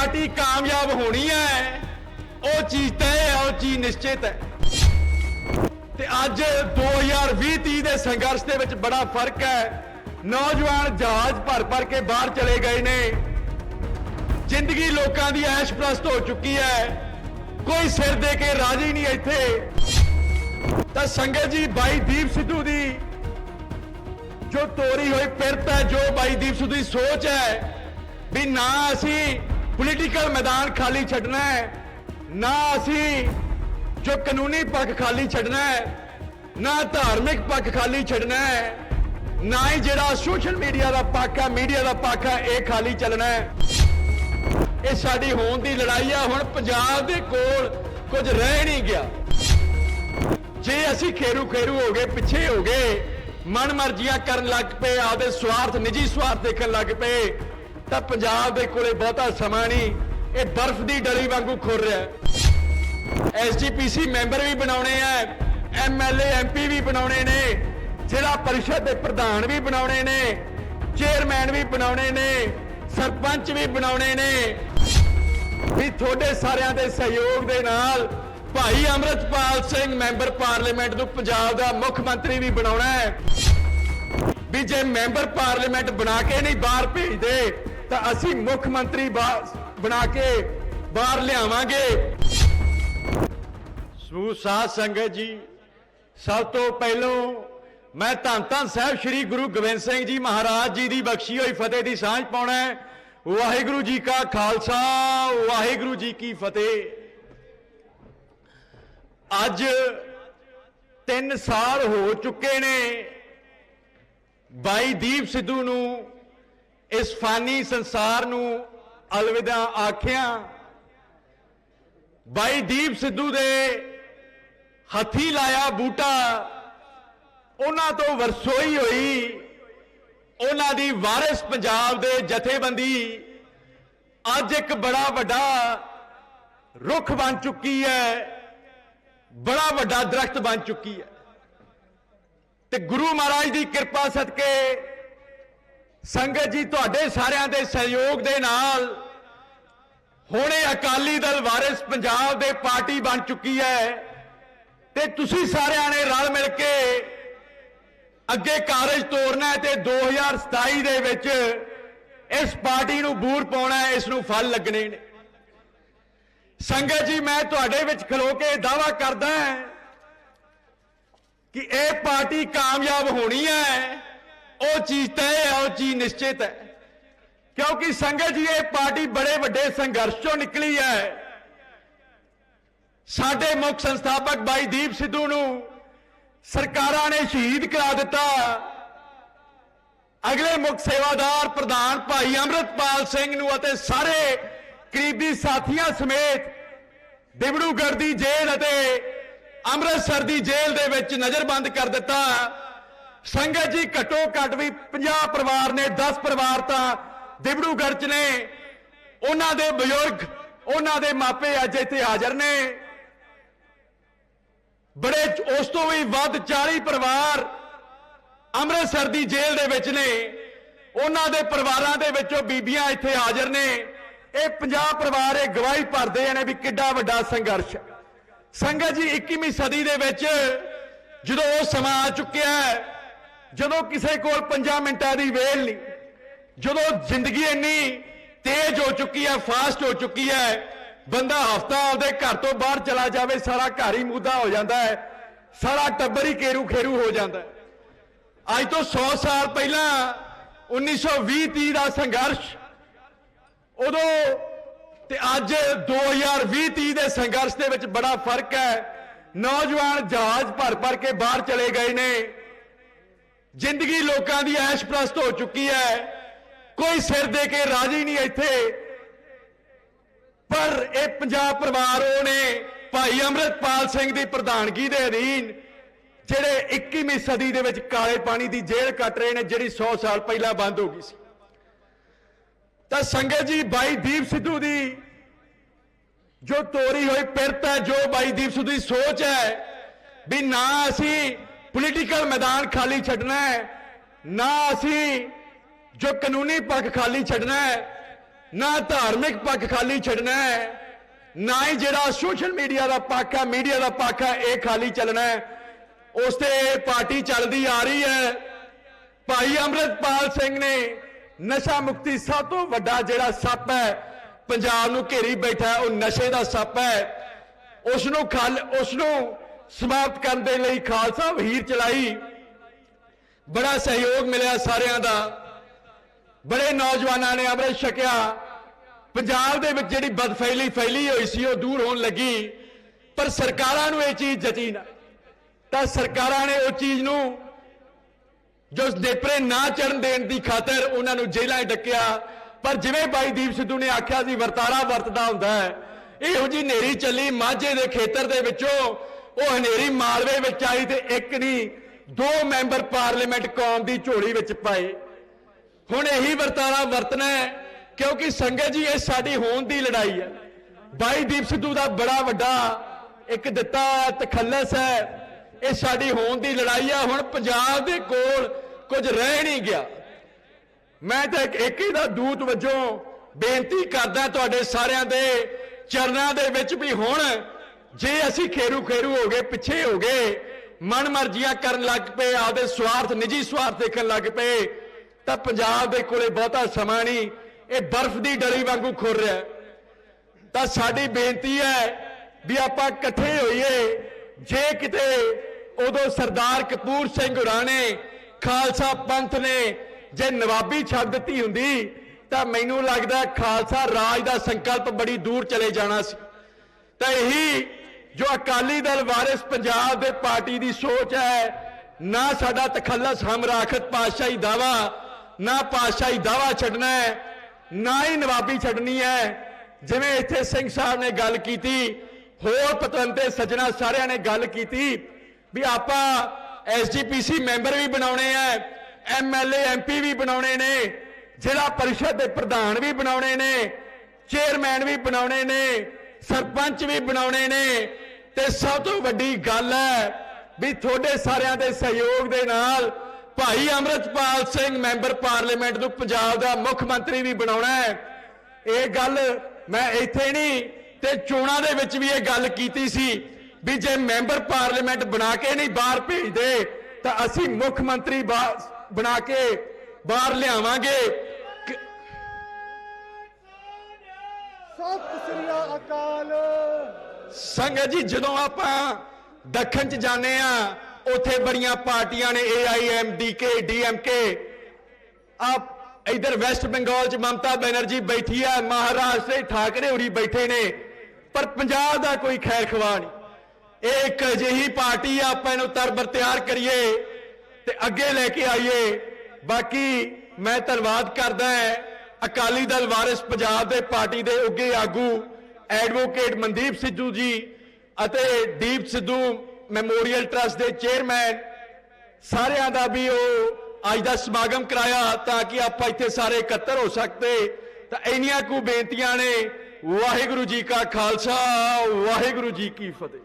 Party ਕਾਮਯਾਬ ਹੋਣੀ ਹੈ। ਉਹ ਚੀਜ਼ ਤੈਅ ਹੈ, ਉਹ ਚੀਜ਼ ਨਿਸ਼ਚਿਤ ਹੈ। ਤੇ ਅੱਜ 2020-30 ਦੇ ਸੰਘਰਸ਼ ਦੇ ਵਿੱਚ ਬੜਾ ਫ਼ਰਕ ਹੈ। ਨੌਜਵਾਨ ਜਹਾਜ਼ ਭਰ ਭਰ ਕੇ ਬਾਹਰ ਚਲੇ ਗਏ ਨੇ। ਜ਼ਿੰਦਗੀ ਲੋਕਾਂ ਦੀ ਐਸ਼ ਪ੍ਰਸਤ ਹੋ ਚੁੱਕੀ ਹੈ। ਕੋਈ ਸਿਰ ਦੇ ਕੇ ਰਾਜੀ ਨਹੀਂ ਇੱਥੇ। ਤਾਂ ਸੰਗਤ ਜੀ, ਬਾਈ ਦੀਪ ਸਿੱਧੂ ਦੀ ਜੋ ਤੋਰੀ ਹੋਈ ਪਿਰਤ ਹੈ, ਜੋ ਬਾਈ ਦੀਪ ਸਿੱਧੂ ਦੀ ਸੋਚ ਹੈ, ਵੀ ਨਾ ਅਸੀਂ ਪੋਲੀਟੀਕਲ ਮੈਦਾਨ ਖਾਲੀ ਛੱਡਣਾ ਹੈ, ਨਾ ਅਸੀਂ ਜੋ ਕਾਨੂੰਨੀ ਪੱਖ ਖਾਲੀ ਛੱਡਣਾ ਹੈ, ਨਾ ਧਾਰਮਿਕ ਪੱਖ ਖਾਲੀ ਛੱਡਣਾ ਹੈ, ਨਾ ਹੀ ਜਿਹੜਾ ਸੋਸ਼ਲ ਮੀਡੀਆ ਦਾ ਪੱਖ ਹੈ, ਮੀਡੀਆ ਦਾ ਪੱਖ ਹੈ, ਇਹ ਖਾਲੀ ਚੱਲਣਾ ਹੈ। ਇਹ ਸਾਡੀ ਹੋਣ ਦੀ ਲੜਾਈ ਆ, ਹੁਣ ਪੰਜਾਬ ਦੇ ਕੋਲ ਕੁਝ ਰਹਿ ਨਹੀਂ ਗਿਆ। ਜੇ ਅਸੀਂ ਖੇਰੂ ਖੇਰੂ ਹੋ ਗਏ, ਪਿੱਛੇ ਹੋ ਗਏ, ਮਨ ਮਰਜ਼ੀਆਂ ਕਰਨ ਲੱਗ ਪਏ, ਆਪਦੇ ਸਵਾਰਥ, ਨਿੱਜੀ ਸਵਾਰਥ ਦੇਖਣ ਲੱਗ ਪਏ ਤਾਂ ਪੰਜਾਬ ਦੇ ਕੋਲੇ ਬਹੁਤਾ ਸਮਾਂ ਨਹੀਂ, ਇਹ ਬਰਫ਼ ਦੀ ਡਲੀ ਵਾਂਗੂ ਖੁਰ ਰਿਹਾ ਹੈ। ਐਸਜੀਪੀਸੀ ਮੈਂਬਰ ਵੀ ਬਣਾਉਣੇ ਆ ਐਮਐਲਏ ਐਮਪੀ ਵੀ ਬਣਾਉਣੇ ਨੇ, ਜ਼ਿਲ੍ਹਾ ਪਰਿਸ਼ਦ ਦੇ ਪ੍ਰਧਾਨ ਵੀ ਬਣਾਉਣੇ ਨੇ, ਚੇਅਰਮੈਨ ਵੀ ਬਣਾਉਣੇ ਨੇ, ਸਰਪੰਚ ਵੀ ਬਣਾਉਣੇ ਨੇ। ਵੀ ਤੁਹਾਡੇ ਸਾਰਿਆਂ ਦੇ ਸਹਿਯੋਗ ਦੇ ਨਾਲ ਭਾਈ ਅਮਰਤਪਾਲ ਸਿੰਘ ਮੈਂਬਰ ਪਾਰਲੀਮੈਂਟ ਨੂੰ ਪੰਜਾਬ ਦਾ ਮੁੱਖ ਮੰਤਰੀ ਵੀ ਬਣਾਉਣਾ ਹੈ। ਵੀ ਜੇ ਮੈਂਬਰ ਪਾਰਲੀਮੈਂਟ ਬਣਾ ਕੇ ਨਹੀਂ ਬਾਹਰ ਭੇਜਦੇ ਤਾਂ ਅਸੀਂ ਮੁੱਖ ਮੰਤਰੀ ਬਣਾ ਕੇ ਬਾਹਰ ਲਿਆਵਾਂਗੇ। ਸਮੂਹ ਸਾਧ ਸੰਗਤ ਜੀ, ਸਭ ਤੋਂ ਪਹਿਲੋਂ ਮੈਂ ਧੰਨ ਧੰਨ ਸਾਹਿਬ ਸ੍ਰੀ ਗੁਰੂ ਗੋਬਿੰਦ ਸਿੰਘ ਜੀ ਮਹਾਰਾਜ ਜੀ ਦੀ ਬਖਸ਼ੀ ਹੋਈ ਫਤਿਹ ਦੀ ਸਾਂਝ ਪਾਉਣਾ ਹੈ। ਵਾਹਿਗੁਰੂ ਜੀ ਕਾ ਖਾਲਸਾ, ਵਾਹਿਗੁਰੂ ਜੀ ਕੀ ਫਤਿਹ। ਅੱਜ 3 ਸਾਲ ਹੋ ਚੁੱਕੇ ਨੇ। ਬਾਈ ਦੀਪ ਸਿੱਧੂ ਨੂੰ ਇਸ ਫਾਨੀ ਸੰਸਾਰ ਨੂੰ ਅਲਵਿਦਾ ਆਖਿਆ, ਬਾਈ ਦੀਪ ਸਿੱਧੂ ਦੇ ਹੱਥੀ ਲਾਇਆ ਬੂਟਾ, ਉਹਨਾਂ ਤੋਂ ਵਰਸੋਈ ਹੋਈ, ਉਹਨਾਂ ਦੀ ਵਾਰਿਸ ਪੰਜਾਬ ਦੇ ਜਥੇਬੰਦੀ ਅੱਜ ਇੱਕ ਬੜਾ ਵੱਡਾ ਰੁੱਖ ਬਣ ਚੁੱਕੀ ਹੈ, ਬੜਾ ਵੱਡਾ ਦਰਖਤ ਬਣ ਚੁੱਕੀ ਹੈ। ਤੇ ਗੁਰੂ ਮਹਾਰਾਜ ਦੀ ਕਿਰਪਾ ਸਦਕੇ ਸੰਗਤ ਜੀ, ਤੁਹਾਡੇ ਸਾਰਿਆਂ ਦੇ ਸਹਿਯੋਗ ਦੇ ਨਾਲ ਹੁਣੇ ਅਕਾਲੀ ਦਲ ਵਾਰਿਸ ਪੰਜਾਬ ਦੇ ਪਾਰਟੀ ਬਣ ਚੁੱਕੀ ਹੈ ਤੇ ਤੁਸੀਂ ਸਾਰਿਆਂ ਨੇ ਰਲ ਮਿਲ ਕੇ ਅੱਗੇ ਕਾਰਜ ਤੋਰਨਾ ਹੈ ਤੇ 2027 ਦੇ ਵਿੱਚ ਇਸ ਪਾਰਟੀ ਨੂੰ ਬੂਰ ਪਾਉਣਾ ਹੈ, ਇਸ ਨੂੰ ਫਲ ਲੱਗਣੇ ਨੇ। ਸੰਗਤ ਜੀ, ਮੈਂ ਤੁਹਾਡੇ ਵਿੱਚ ਖਲੋ ਕੇ ਦਾਵਾ ਕਰਦਾ ਹਾਂ ਕਿ ਇਹ ਪਾਰਟੀ ਕਾਮਯਾਬ ਹੋਣੀ ਹੈ। ਉਹ ਚੀਜ਼ ਤੈਅ ਹੈ, ਉਹ ਚੀਜ਼ ਨਿਸ਼ਚਿਤ ਹੈ। ਕਿਉਂਕਿ ਸੰਗਤ ਜੀ, ਇਹ ਪਾਰਟੀ ਬੜੇ ਵੱਡੇ ਸੰਘਰਸ਼ ਚੋਂ ਨਿਕਲੀ ਹੈ। ਸਾਡੇ ਮੁੱਖ ਸੰਸਥਾਪਕ ਬਾਈ ਦੀਪ ਸਿੱਧੂ ਨੂੰ ਸਰਕਾਰਾਂ ਨੇ ਸ਼ਹੀਦ ਕਰਾ ਦਿੱਤਾ। ਅਗਲੇ ਮੁੱਖ ਸੇਵਾਦਾਰ ਪ੍ਰਧਾਨ ਭਾਈ ਅਮਰਤਪਾਲ ਸਿੰਘ ਨੂੰ ਅਤੇ ਸਾਰੇ ਕਰੀਬੀ ਸਾਥੀਆਂ ਸਮੇਤ ਦਿਬੜੂਗੜ੍ਹ ਦੀ ਜੇਲ੍ਹ ਅਤੇ ਅੰਮ੍ਰਿਤਸਰ ਦੀ ਜੇਲ੍ਹ ਦੇ ਵਿੱਚ ਨਜ਼ਰਬੰਦ ਕਰ ਦਿੱਤਾ। ਸੰਗਤ ਜੀ, ਘੱਟੋ ਘੱਟ ਵੀ 50 ਪਰਿਵਾਰ ਨੇ 10 ਪਰਿਵਾਰ ਤਾਂ ਦਿਬੜੂਗੜ੍ਹ ਚ ਨੇ। ਉਹਨਾਂ ਦੇ ਬਜ਼ੁਰਗ, ਉਹਨਾਂ ਦੇ ਮਾਪੇ ਅੱਜ ਇੱਥੇ ਹਾਜ਼ਰ ਨੇ। ਬੜੇ ਉਸ ਤੋਂ ਵੀ ਵੱਧ 40 ਪਰਿਵਾਰ ਅੰਮ੍ਰਿਤਸਰ ਦੀ ਜੇਲ੍ਹ ਦੇ ਵਿੱਚ ਨੇ। ਉਹਨਾਂ ਦੇ ਪਰਿਵਾਰਾਂ ਦੇ ਵਿੱਚੋਂ ਬੀਬੀਆਂ ਇੱਥੇ ਹਾਜ਼ਰ ਨੇ। ਇਹ 50 ਪਰਿਵਾਰ ਇਹ ਗਵਾਹੀ ਭਰਦੇ ਨੇ ਵੀ ਕਿੱਡਾ ਵੱਡਾ ਸੰਘਰਸ਼। ਸੰਗਤ ਜੀ 21ਵੀਂ ਸਦੀ ਦੇ ਵਿੱਚ ਜਦੋਂ ਉਹ ਸਮਾਂ ਆ ਚੁੱਕਿਆ ਹੈ ਜਦੋਂ ਕਿਸੇ ਕੋਲ 5 ਮਿੰਟਾਂ ਦੀ ਵੇਲ ਨਹੀਂ, ਜਦੋਂ ਜ਼ਿੰਦਗੀ ਇੰਨੀ ਤੇਜ਼ ਹੋ ਚੁੱਕੀ ਹੈ ਫਾਸਟ ਹੋ ਚੁੱਕੀ ਹੈ, ਬੰਦਾ ਹਫਤਾ ਆਪਦੇ ਘਰ ਤੋਂ ਬਾਹਰ ਚਲਾ ਜਾਵੇ, ਸਾਰਾ ਘਰ ਹੀ ਮੁੱਦਾ ਹੋ ਜਾਂਦਾ ਹੈ, ਸਾਰਾ ਟੱਬਰ ਹੀ ਕੇਰੂ ਖੇਰੂ ਹੋ ਜਾਂਦਾ ਅੱਜ ਤੋਂ 100 ਸਾਲ ਪਹਿਲਾਂ 1920-30 ਦਾ ਸੰਘਰਸ਼, ਉਦੋਂ ਤੇ ਅੱਜ 2020-30 ਦੇ ਸੰਘਰਸ਼ ਦੇ ਵਿੱਚ ਬੜਾ ਫ਼ਰਕ ਹੈ। ਨੌਜਵਾਨ ਜਹਾਜ਼ ਭਰ ਭਰ ਕੇ ਬਾਹਰ ਚਲੇ ਗਏ ਨੇ। ਜ਼ਿੰਦਗੀ ਲੋਕਾਂ ਦੀ ਐਸ਼ ਪ੍ਰਸਤ ਹੋ ਚੁੱਕੀ ਹੈ। ਕੋਈ ਸਿਰ ਦੇ ਕੇ ਰਾਜੀ ਨਹੀਂ ਇੱਥੇ। ਪਰ ਇਹ ਪੰਜਾਬ ਪਰਿਵਾਰ ਉਹ ਨੇ, ਭਾਈ ਅਮਰਤਪਾਲ ਸਿੰਘ ਦੀ ਪ੍ਰਧਾਨਗੀ ਦੇ ਅਧੀਨ, ਜਿਹੜੇ 21ਵੀਂ ਸਦੀ ਦੇ ਵਿੱਚ ਕਾਲੇ ਪਾਣੀ ਦੀ ਜੇਲ੍ਹ ਕੱਟ ਰਹੇ ਨੇ, ਜਿਹੜੀ 100 ਸਾਲ ਪਹਿਲਾਂ ਬੰਦ ਹੋ ਗਈ ਸੀ। ਤਾਂ ਸੰਗਤ ਜੀ, ਬਾਈ ਦੀਪ ਸਿੱਧੂ ਦੀ ਜੋ ਤੋਰੀ ਹੋਈ ਪਿਰਤ ਹੈ, ਜੋ ਬਾਈ ਦੀਪ ਸਿੱਧੂ ਦੀ ਸੋਚ ਹੈ, ਵੀ ਨਾ ਅਸੀਂ ਪੋਲੀਟੀਕਲ ਮੈਦਾਨ ਖਾਲੀ ਛੱਡਣਾ ਹੈ। ਨਾ ਅਸੀਂ ਜੋ ਕਾਨੂੰਨੀ ਪੱਖ ਖਾਲੀ ਛੱਡਣਾ ਹੈ, ਨਾ ਧਾਰਮਿਕ ਪੱਖ ਖਾਲੀ ਛੱਡਣਾ ਹੈ, ਨਾ ਹੀ ਜਿਹੜਾ ਸੋਸ਼ਲ ਮੀਡੀਆ ਦਾ ਪੱਖ ਹੈ, ਮੀਡੀਆ ਦਾ ਪੱਖ ਹੈ, ਇਹ ਖਾਲੀ ਚੱਲਣਾ ਹੈ। ਉਸ ਤੇ ਇਹ ਪਾਰਟੀ ਚੱਲਦੀ ਆ ਰਹੀ ਹੈ। ਭਾਈ ਅੰਮ੍ਰਿਤਪਾਲ ਸਿੰਘ ਨੇ ਨਸ਼ਾ ਮੁਕਤੀ ਸਭ ਤੋਂ ਵੱਡਾ ਜਿਹੜਾ ਸੱਪ ਹੈ, ਪੰਜਾਬ ਨੂੰ ਘੇਰੀ ਬੈਠਾ ਉਹ ਨਸ਼ੇ ਦਾ ਸੱਪ ਹੈ। ਉਸ ਨੂੰ ਖਲ ਉਸ ਨੂੰ ਸਮਾਪਤ ਕਰਨ ਦੇ ਲਈ ਖਾਲਸਾ ਵਹੀਰ ਚਲਾਈ। ਬੜਾ ਸਹਿਯੋਗ ਮਿਲਿਆ ਸਾਰਿਆਂ ਦਾ। ਬੜੇ ਨੌਜਵਾਨਾਂ ਨੇ ਅੰਮ੍ਰਿਤ ਛਕਿਆ। ਪੰਜਾਬ ਦੇ ਵਿੱਚ ਜਿਹੜੀ ਬਦਫੈਲੀ ਫੈਲੀ ਹੋਈ ਸੀ, ਉਹ ਦੂਰ ਹੋਣ ਲੱਗੀ। ਪਰ ਸਰਕਾਰਾਂ ਨੂੰ ਇਹ ਚੀਜ਼ ਜਚੀ ਨਾ। ਤਾਂ ਸਰਕਾਰਾਂ ਨੇ ਉਹ ਚੀਜ਼ ਨੂੰ ਜੋ ਨੇਪਰੇ ਨਾ ਚੜਨ ਦੇਣ ਦੀ ਖਾਤਰ ਉਹਨਾਂ ਨੂੰ ਜੇਲ੍ਹਾਂ 'ਚ ਡੱਕਿਆ। ਪਰ ਜਿਵੇਂ ਬਾਈ ਦੀਪ ਸਿੱਧੂ ਨੇ ਆਖਿਆ ਸੀ, ਵਰਤਾਰਾ ਵਰਤਦਾ ਹੁੰਦਾ ਹੈ। ਇਹੋ ਜੀ ਹਨੇਰੀ ਚੱਲੀ ਮਾਝੇ ਦੇ ਖੇਤਰ ਦੇ ਵਿੱਚੋਂ ਉਹ ਹਨੇਰੀ ਮਾਲਵੇ ਵਿੱਚ ਆਈ ਤੇ ਇੱਕ ਨਹੀਂ, ਦੋ ਮੈਂਬਰ ਪਾਰਲੀਮੈਂਟ ਕੌਮ ਦੀ ਝੋਲੀ ਵਿੱਚ ਪਾਏ। ਹੁਣ ਇਹੀ ਵਰਤਾਰਾ ਵਰਤਣਾ ਹੈ, ਕਿਉਂਕਿ ਸੰਗਤ ਜੀ, ਇਹ ਸਾਡੀ ਹੋਣ ਦੀ ਲੜਾਈ ਹੈ। ਬਾਈ ਦੀਪ ਸਿੱਧੂ ਦਾ ਬੜਾ ਵੱਡਾ ਇੱਕ ਦਿੱਤਾ ਤਖੱਲਸ ਹੈ। ਇਹ ਸਾਡੀ ਹੋਣ ਦੀ ਲੜਾਈ ਹੈ ਹੁਣ ਪੰਜਾਬ ਦੇ ਕੋਲ ਕੁਝ ਰਹਿ ਨਹੀਂ ਗਿਆ। ਮੈਂ ਤਾਂ ਇੱਕ ਹੀ ਦਾ ਦੂਤ ਵਜੋਂ ਬੇਨਤੀ ਕਰਦਾ ਤੁਹਾਡੇ ਸਾਰਿਆਂ ਦੇ ਚਰਨਾਂ ਦੇ ਵਿੱਚ ਵੀ ਹੁਣ ਜੇ ਅਸੀਂ ਖੇਰੂ ਖੇਰੂ ਹੋ ਗਏ, ਪਿੱਛੇ ਹੋ ਗਏ, ਮਨ ਮਰਜ਼ੀਆਂ ਕਰਨ ਲੱਗ ਪਏ, ਆਪਦੇ ਸਵਾਰਥ, ਨਿੱਜੀ ਸਵਾਰਥ ਦੇਖਣ ਲੱਗ ਪਏ, ਤਾਂ ਪੰਜਾਬ ਦੇ ਕੋਲੇ ਬਹੁਤਾ ਸਮਾਂ ਨਹੀਂ, ਇਹ ਬਰਫ਼ ਦੀ ਡਲੀ ਵਾਂਗੂ ਖੁਰ ਰਿਹਾ ਤਾਂ ਸਾਡੀ ਬੇਨਤੀ ਹੈ ਵੀ ਆਪਾਂ ਇਕੱਠੇ ਹੋਈਏ, ਜੇ ਕਿਤੇ ਉਦੋਂ ਸਰਦਾਰ ਕਪੂਰ ਸਿੰਘ ਹੁਰਾਂ ਨੇ, ਖਾਲਸਾ ਪੰਥ ਨੇ ਜੇ ਨਵਾਬੀ ਛੱਡ ਦਿੱਤੀ ਹੁੰਦੀ, ਤਾਂ ਮੈਨੂੰ ਲੱਗਦਾ ਖਾਲਸਾ ਰਾਜ ਦਾ ਸੰਕਲਪ ਬੜੀ ਦੂਰ ਚਲੇ ਜਾਣਾ ਸੀ। ਤਾਂ ਇਹੀ ਜੋ ਅਕਾਲੀ ਦਲ ਵਾਰਿਸ ਪੰਜਾਬ ਦੇ ਪਾਰਟੀ ਦੀ ਸੋਚ ਹੈ, ਨਾ ਸਾਡਾ ਤਖੱਲਸ ਹਮ ਰਾਖਤ ਪਾਤਸ਼ਾਹੀ ਦਾਵਾ, ਨਾ ਪਾਤਸ਼ਾਹੀ ਦਾਵਾ ਛੱਡਣਾ ਹੈ, ਨਾ ਹੀ ਨਵਾਬੀ ਛੱਡਣੀ ਹੈ। ਜਿਵੇਂ ਇੱਥੇ ਸਿੰਘ ਸਾਹਿਬ ਨੇ ਗੱਲ ਕੀਤੀ, ਹੋਰ ਪਤਵੰਤੇ ਸੱਜਣਾ ਸਾਰਿਆਂ ਨੇ ਗੱਲ ਕੀਤੀ ਵੀ ਆਪਾਂ ਐਸਜੀਪੀਸੀ ਮੈਂਬਰ ਵੀ ਬਣਾਉਣੇ ਆ ਐਮਐਲਏ ਐਮਪੀ ਵੀ ਬਣਾਉਣੇ ਨੇ, ਜ਼ਿਲ੍ਹਾ ਪਰਿਸ਼ਦ ਦੇ ਪ੍ਰਧਾਨ ਵੀ ਬਣਾਉਣੇ ਨੇ, ਚੇਅਰਮੈਨ ਵੀ ਬਣਾਉਣੇ ਨੇ ਸਰਪੰਚ ਵੀ ਬਣਾਉਣੇ ਨੇ। ਤੇ ਸਭ ਤੋਂ ਵੱਡੀ ਗੱਲ ਹੈ ਵੀ ਤੁਹਾਡੇ ਸਾਰਿਆਂ ਦੇ ਸਹਿਯੋਗ ਦੇ ਨਾਲ ਭਾਈ ਅਮਰਤਪਾਲ ਸਿੰਘ ਮੈਂਬਰ ਪਾਰਲੀਮੈਂਟ ਨੂੰ ਪੰਜਾਬ ਦਾ ਮੁੱਖ ਮੰਤਰੀ ਵੀ ਬਣਾਉਣਾ ਹੈ। ਇਹ ਗੱਲ ਮੈਂ ਇੱਥੇ ਨਹੀਂ ਤੇ ਚੋਣਾਂ ਦੇ ਵਿੱਚ ਵੀ ਇਹ ਗੱਲ ਕੀਤੀ ਸੀ ਵੀ ਜੇ ਮੈਂਬਰ ਪਾਰਲੀਮੈਂਟ ਬਣਾ ਕੇ ਨਹੀਂ ਬਾਹਰ ਭੇਜਦੇ ਤਾਂ ਅਸੀਂ ਮੁੱਖ ਮੰਤਰੀ ਬਾ- ਬਣਾ ਕੇ ਬਾਹਰ ਲਿਆਵਾਂਗੇ। ਸਤਿ ਸ੍ਰੀ ਅਕਾਲ। ਸੰਗਤ ਜੀ, ਜਦੋਂ ਆਪਾਂ ਦੱਖਣ ਚ ਜਾਂਦੇ ਆ, ਉੱਥੇ ਬੜੀਆਂ ਪਾਰਟੀਆਂ ਨੇ ਏਆਈਐਮਡੀਕੇ ਡੀਐਮਕੇ ਆਪ ਇਧਰ ਵੈਸਟ ਬੰਗਾਲ ਚ ਮਮਤਾ ਬੈਨਰਜੀ ਬੈਠੀ ਆ ਮਹਾਰਾਸ਼ਟਰ ਠਾਕਰੇ ਹੋਰੀ ਬੈਠੇ ਨੇ, ਪਰ ਪੰਜਾਬ ਦਾ ਕੋਈ ਖੈਰ ਖਵਾ ਨਹੀਂ। ਇਹ ਇੱਕ ਅਜਿਹੀ ਪਾਰਟੀ ਆ, ਆਪਾਂ ਇਹਨੂੰ ਤਰਬਰ ਤਿਆਰ ਕਰੀਏ ਤੇ ਅੱਗੇ ਲੈ ਕੇ ਆਈਏ। ਬਾਕੀ ਮੈਂ ਧੰਨਵਾਦ ਕਰਦਾ ਹਾਂ ਅਕਾਲੀ ਦਲ ਵਾਰਿਸ ਪੰਜਾਬ ਦੇ ਪਾਰਟੀ ਦੇ ਉੱਗੇ ਆਗੂ ਐਡਵੋਕੇਟ ਮਨਦੀਪ ਸਿੱਧੂ ਜੀ ਅਤੇ ਦੀਪ ਸਿੱਧੂ ਮੈਮੋਰੀਅਲ ਟਰਸਟ ਦੇ ਚੇਅਰਮੈਨ ਸਾਰਿਆਂ ਦਾ ਵੀ ਉਹ ਅੱਜ ਦਾ ਸਮਾਗਮ ਕਰਾਇਆ ਤਾਂ ਕਿ ਆਪਾਂ ਇੱਥੇ ਸਾਰੇ ਇਕੱਤਰ ਹੋ ਸਕਦੇ। ਤਾਂ ਇੰਨੀਆਂ ਕੁ ਬੇਨਤੀਆਂ ਨੇ। ਵਾਹਿਗੁਰੂ ਜੀ ਕਾ ਖਾਲਸਾ, ਵਾਹਿਗੁਰੂ ਜੀ ਕੀ ਫਤਿਹ।